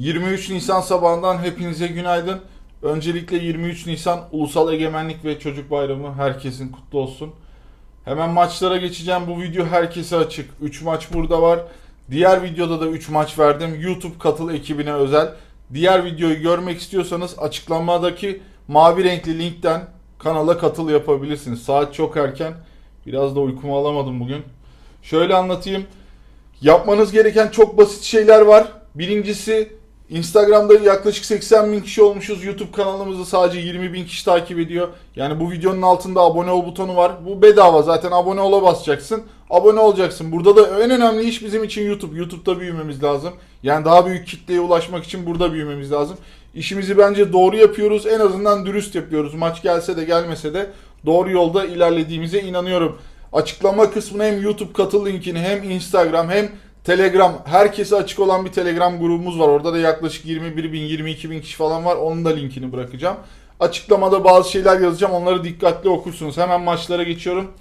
23 Nisan sabahından hepinize günaydın. Öncelikle 23 Nisan Ulusal Egemenlik ve Çocuk Bayramı herkesin kutlu olsun. Hemen maçlara geçeceğim. Bu video herkese açık. 3 maç burada var. Diğer videoda da 3 maç verdim. YouTube katıl ekibine özel. Diğer videoyu görmek istiyorsanız açıklamadaki mavi renkli linkten kanala katıl yapabilirsiniz. Saat çok erken. Biraz da uykumu alamadım bugün. Şöyle anlatayım. Yapmanız gereken çok basit şeyler var. Birincisi Instagram'da yaklaşık 80 bin kişi olmuşuz. YouTube kanalımızı sadece 20 bin kişi takip ediyor. Yani bu videonun altında abone ol butonu var. Bu bedava zaten abone ola basacaksın. Abone olacaksın. Burada da en önemli iş bizim için YouTube. YouTube'da büyümemiz lazım. Yani daha büyük kitleye ulaşmak için burada büyümemiz lazım. İşimizi bence doğru yapıyoruz. En azından dürüst yapıyoruz. Maç gelse de gelmese de doğru yolda ilerlediğimize inanıyorum. Açıklama kısmına hem YouTube katıl linkini hem Instagram hem Telegram herkese açık olan bir Telegram grubumuz var. Orada da yaklaşık 21 bin 22 bin kişi falan var. Onun da linkini bırakacağım. Açıklamada bazı şeyler yazacağım. Onları dikkatli okursunuz. Hemen maçlara geçiyorum.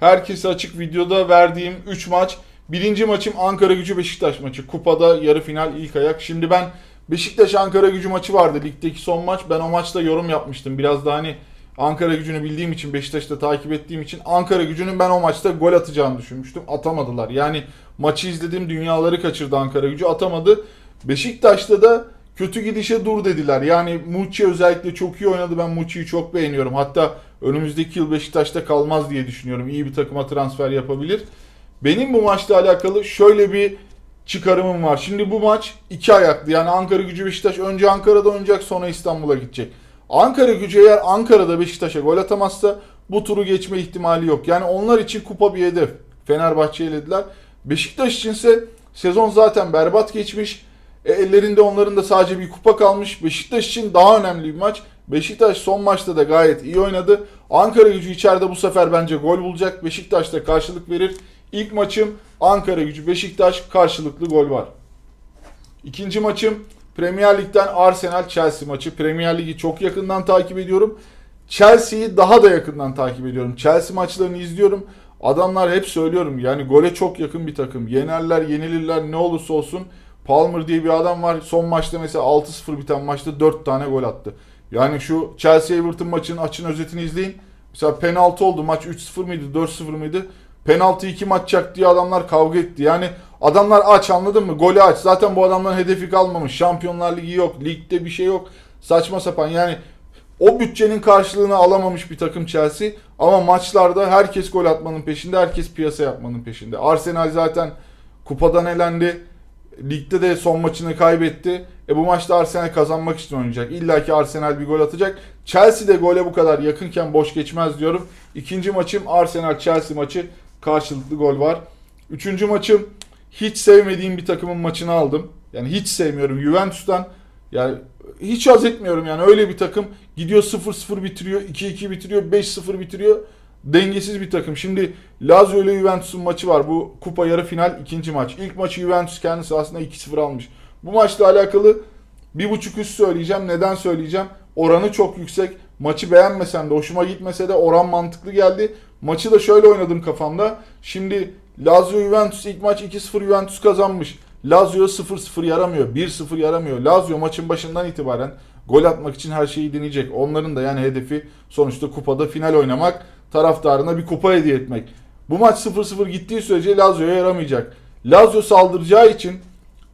Herkese açık videoda verdiğim 3 maç. Birinci maçım Ankara Gücü Beşiktaş maçı. Kupada yarı final ilk ayak. Şimdi ben Beşiktaş Ankara Gücü maçı vardı. Ligdeki son maç. Ben o maçta yorum yapmıştım. Biraz da hani Ankara gücünü bildiğim için, Beşiktaş'ta takip ettiğim için Ankara gücünün ben o maçta gol atacağını düşünmüştüm. Atamadılar. Yani maçı izledim dünyaları kaçırdı Ankara gücü atamadı. Beşiktaş'ta da kötü gidişe dur dediler. Yani Muçi özellikle çok iyi oynadı. Ben Muçi'yi çok beğeniyorum. Hatta önümüzdeki yıl Beşiktaş'ta kalmaz diye düşünüyorum. İyi bir takıma transfer yapabilir. Benim bu maçla alakalı şöyle bir çıkarımım var. Şimdi bu maç iki ayaklı. Yani Ankara gücü Beşiktaş önce Ankara'da oynayacak sonra İstanbul'a gidecek. Ankara gücü eğer Ankara'da Beşiktaş'a gol atamazsa bu turu geçme ihtimali yok. Yani onlar için kupa bir hedef. Fenerbahçe elediler. Beşiktaş içinse sezon zaten berbat geçmiş. E, ellerinde onların da sadece bir kupa kalmış. Beşiktaş için daha önemli bir maç. Beşiktaş son maçta da gayet iyi oynadı. Ankara gücü içeride bu sefer bence gol bulacak. Beşiktaş da karşılık verir. İlk maçım Ankara gücü Beşiktaş karşılıklı gol var. İkinci maçım Premier Lig'den Arsenal Chelsea maçı. Premier Lig'i çok yakından takip ediyorum. Chelsea'yi daha da yakından takip ediyorum. Chelsea maçlarını izliyorum. Adamlar hep söylüyorum yani gole çok yakın bir takım. Yenerler, yenilirler ne olursa olsun. Palmer diye bir adam var. Son maçta mesela 6-0 biten maçta 4 tane gol attı. Yani şu Chelsea Everton maçının açın özetini izleyin. Mesela penaltı oldu. Maç 3-0 mıydı, 4-0 mıydı? Penaltı 2 maç çak diye adamlar kavga etti. Yani adamlar aç anladın mı? Golü aç. Zaten bu adamların hedefi kalmamış. Şampiyonlar Ligi yok. Ligde bir şey yok. Saçma sapan yani o bütçenin karşılığını alamamış bir takım Chelsea. Ama maçlarda herkes gol atmanın peşinde. Herkes piyasa yapmanın peşinde. Arsenal zaten kupadan elendi. Ligde de son maçını kaybetti. E bu maçta Arsenal kazanmak için oynayacak. İlla ki Arsenal bir gol atacak. Chelsea de gole bu kadar yakınken boş geçmez diyorum. İkinci maçım Arsenal-Chelsea maçı. Karşılıklı gol var. Üçüncü maçım hiç sevmediğim bir takımın maçını aldım. Yani hiç sevmiyorum. Juventus'tan yani hiç haz etmiyorum yani öyle bir takım gidiyor 0-0 bitiriyor, 2-2 bitiriyor, 5-0 bitiriyor. Dengesiz bir takım. Şimdi Lazio ile Juventus'un maçı var. Bu kupa yarı final ikinci maç. İlk maçı Juventus kendisi aslında 2-0 almış. Bu maçla alakalı bir buçuk üst söyleyeceğim. Neden söyleyeceğim? Oranı çok yüksek. Maçı beğenmesem de hoşuma gitmese de oran mantıklı geldi. Maçı da şöyle oynadım kafamda. Şimdi Lazio Juventus ilk maç 2-0 Juventus kazanmış. Lazio 0-0 yaramıyor. 1-0 yaramıyor. Lazio maçın başından itibaren gol atmak için her şeyi deneyecek. Onların da yani hedefi sonuçta kupada final oynamak, taraftarına bir kupa hediye etmek. Bu maç 0-0 gittiği sürece Lazio'ya yaramayacak. Lazio saldıracağı için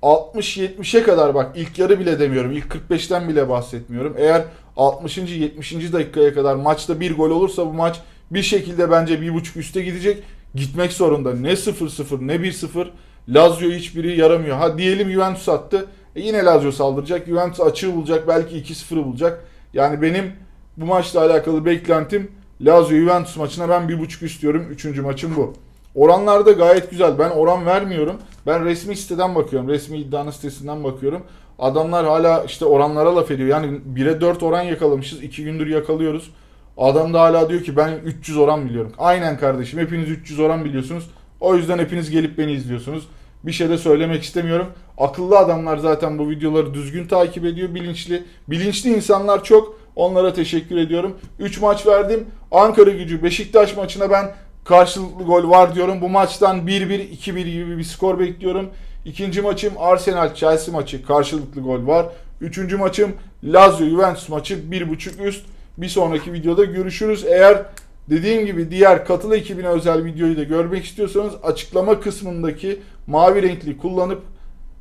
60-70'e kadar bak ilk yarı bile demiyorum. İlk 45'ten bile bahsetmiyorum. Eğer 60. 70. dakikaya kadar maçta bir gol olursa bu maç bir şekilde bence bir buçuk üste gidecek. Gitmek zorunda. Ne 0-0 ne 1-0. Lazio hiçbiri yaramıyor. Ha diyelim Juventus attı. E yine Lazio saldıracak. Juventus açığı bulacak. Belki 2-0'ı bulacak. Yani benim bu maçla alakalı beklentim Lazio Juventus maçına ben bir buçuk istiyorum. Üçüncü maçım bu. Oranlar da gayet güzel. Ben oran vermiyorum. Ben resmi siteden bakıyorum. Resmi iddianın sitesinden bakıyorum. Adamlar hala işte oranlara laf ediyor. Yani 1'e 4 oran yakalamışız. 2 gündür yakalıyoruz. Adam da hala diyor ki ben 300 oran biliyorum. Aynen kardeşim. Hepiniz 300 oran biliyorsunuz. O yüzden hepiniz gelip beni izliyorsunuz. Bir şey de söylemek istemiyorum. Akıllı adamlar zaten bu videoları düzgün takip ediyor. Bilinçli. Bilinçli insanlar çok. Onlara teşekkür ediyorum. 3 maç verdim. Ankara gücü Beşiktaş maçına ben karşılıklı gol var diyorum. Bu maçtan 1-1, 2-1 gibi bir skor bekliyorum. İkinci maçım Arsenal Chelsea maçı karşılıklı gol var. Üçüncü maçım Lazio Juventus maçı 1.5 üst. Bir sonraki videoda görüşürüz. Eğer dediğim gibi diğer katıl ekibine özel videoyu da görmek istiyorsanız açıklama kısmındaki mavi renkli kullanıp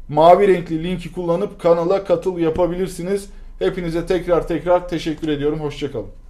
mavi renkli linki kullanıp kanala katıl yapabilirsiniz. Hepinize tekrar tekrar teşekkür ediyorum. Hoşçakalın.